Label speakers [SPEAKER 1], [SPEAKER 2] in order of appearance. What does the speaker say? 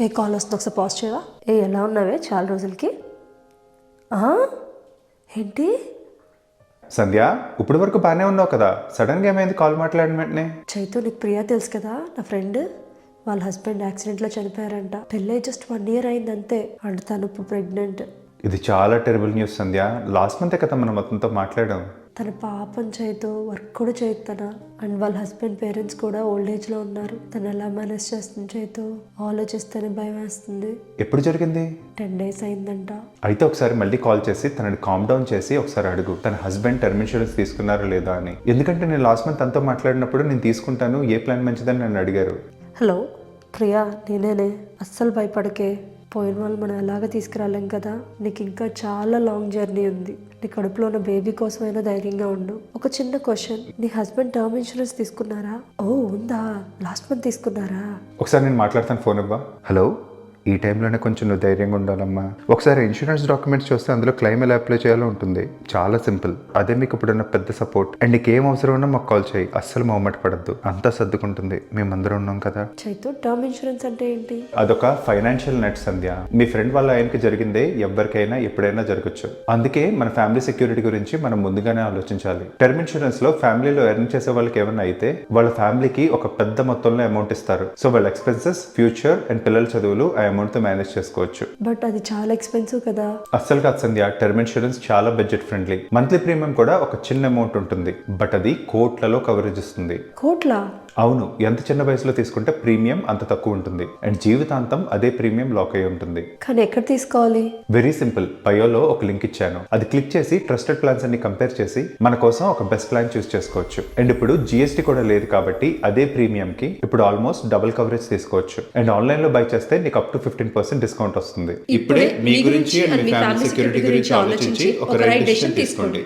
[SPEAKER 1] ఏ call వస్తుంది ఒకసారి pause చేయవా? ఏ ఎలా ఉన్నావే? చాలా రోజులకి? ఏంటి?
[SPEAKER 2] సంధ్య ఇప్పటి వరకు బాగానే ఉన్నావు కదా? సడన్గా ఏమైంది కాల్ మాట్లాడిన వెంటనే?
[SPEAKER 1] చైతు నీకు ప్రియా తెలుసు కదా నా ఫ్రెండ్ వాళ్ళ హస్బెండ్ యాక్సిడెంట్లో చనిపోయారంట. పెళ్ళై జస్ట్ వన్ ఇయర్ అయింది అంతే. అండ్ తను ఇప్పుడు ప్రెగ్నెంట్
[SPEAKER 2] ఇది చాలా టెరబుల్ న్యూస్ సంధ్య. లాస్ట్ మంతే కదా మనం అతనితో మాట్లాడాం.
[SPEAKER 1] తన పాపం చేతు వర్క్ కూడా చేయదు తన అండ్ వాళ్ళ హస్బెండ్ పేరెంట్స్ కూడా ఓల్డ్ ఏజ్లో ఉన్నారు. తను ఎలా మేనేజ్ చేస్తుంది చేతు ఆలోచిస్తేనే భయం వేస్తుంది.
[SPEAKER 2] ఎప్పుడు జరిగింది?
[SPEAKER 1] టెన్ డేస్ అయిందంట.
[SPEAKER 2] అయితే ఒకసారి మళ్ళీ కాల్ చేసి తనని కామ్ డౌన్ చేసి ఒకసారి అడుగు తన హస్బెండ్ టర్మ్ ఇన్సూరెన్స్ తీసుకున్నారా లేదా అని. ఎందుకంటే నేను లాస్ట్ మంత్ తనతో మాట్లాడినప్పుడు నేను తీసుకుంటాను ఏ ప్లాన్ మంచిదని నన్ను అడిగారు.
[SPEAKER 1] హలో ప్రియా నేనేనే. అస్సలు భయపడకే. పోయిన వాళ్ళు మనం ఎలాగ తీసుకురాలేం కదా? నీకు ఇంకా చాలా లాంగ్ జర్నీ ఉంది. నీ కడుపులో ఉన్న బేబీ కోసమైనా ధైర్యంగా ఉండు. ఒక చిన్న క్వశ్చన్ నీ హస్బెండ్ టర్మ్ ఇన్సూరెన్స్ తీసుకున్నారా? ఓ ఉందా? లాస్ట్ మంత్ తీసుకున్నారా?
[SPEAKER 2] ఒకసారి నేను మాట్లాడతాను ఫోన్ ఇవ్వ. హలో ఈ టైంలోనే కొంచెం నువ్వు ధైర్యంగా ఉండాలమ్మా. ఒకసారి ఇన్సూరెన్స్ డాక్యుమెంట్స్ చూస్తే అందులో క్లెయిమ్ ఎలా అప్లై చేయాలో ఉంటుంది. చాలా సింపుల్. అదే మీకు ఇప్పుడున్న పెద్ద సపోర్ట్. అండ్ నీకు ఏం అవసరం ఉన్నా మాకు కాల్ చేయి. అస్సలు మొహమాట పడద్దు. అంతా సర్దుకుంటుంది. మేమందరం ఉన్నాం కదా.
[SPEAKER 1] చైతు టర్మ్ ఇన్సూరెన్స్ అంటే ఏంటి?
[SPEAKER 2] అదొక ఫైనాన్షియల్ నెట్ సంధ్య. మీ ఫ్రెండ్ వాళ్ళ ఆయనకి జరిగిందే ఎవరికైనా ఎప్పుడైనా జరగచ్చు. అందుకే మన ఫ్యామిలీ సెక్యూరిటీ గురించి మనం ముందుగానే ఆలోచించాలి. టర్మ్ ఇన్సూరెన్స్లో ఫ్యామిలీలో ఎర్న్ చేసే వాళ్ళకి ఏమైనా అయితే వాళ్ళ ఫ్యామిలీకి ఒక పెద్ద మొత్తంలో అమౌంట్ ఇస్తారు. సో వాళ్ళ ఎక్స్పెన్సెస్ ఫ్యూచర్ అండ్ పిల్లల చదువులు ఆ అమౌంట్తో మేనేజ్ చేసుకోవచ్చు.
[SPEAKER 1] బట్ అది చాలా ఎక్స్పెన్సివ్ కదా.
[SPEAKER 2] అస్సలు కాదు సంధ్య టర్మ్ ఇన్సూరెన్స్ చాలా బడ్జెట్ ఫ్రెండ్లీ. మంత్లీ ప్రీమియం కూడా ఒక చిన్న అమౌంట్ ఉంటుంది. బట్ అది కోట్లలో కవరేజ్ ఇస్తుంది.
[SPEAKER 1] కోట్ల?
[SPEAKER 2] అవును ఎంత చిన్న వయసులో తీసుకుంటే ప్రీమియం అంత తక్కువ ఉంటుంది. అండ్ జీవితాంతం అదే ప్రీమియం లాక్ అయి ఉంటుంది.
[SPEAKER 1] కానీ ఎక్కడ తీసుకోవాలి?
[SPEAKER 2] Very simple. బయోలో ఒక లింక్ ఇచ్చాను. అది క్లిక్ చేసి ట్రస్టెడ్ ప్లాన్స్ అన్ని కంపేర్ చేసి మన కోసం ఒక బెస్ట్ ప్లాన్ చూస్ చేసుకోవచ్చు. అండ్ ఇప్పుడు జిఎస్టీ కూడా లేదు కాబట్టి అదే ప్రీమియం కి ఇప్పుడు ఆల్మోస్ట్ డబుల్ కవరేజ్ తీసుకోవచ్చు. అండ్ ఆన్లైన్లో బై చేస్తే నీకు up to fifteen percent discount వస్తుంది.
[SPEAKER 1] ఇప్పుడే మీ గురించి మీ ఫ్యామిలీ సెక్యూరిటీ గురించి ఆలోచించి ఒక రైట్ డెసిషన్ తీసుకోండి.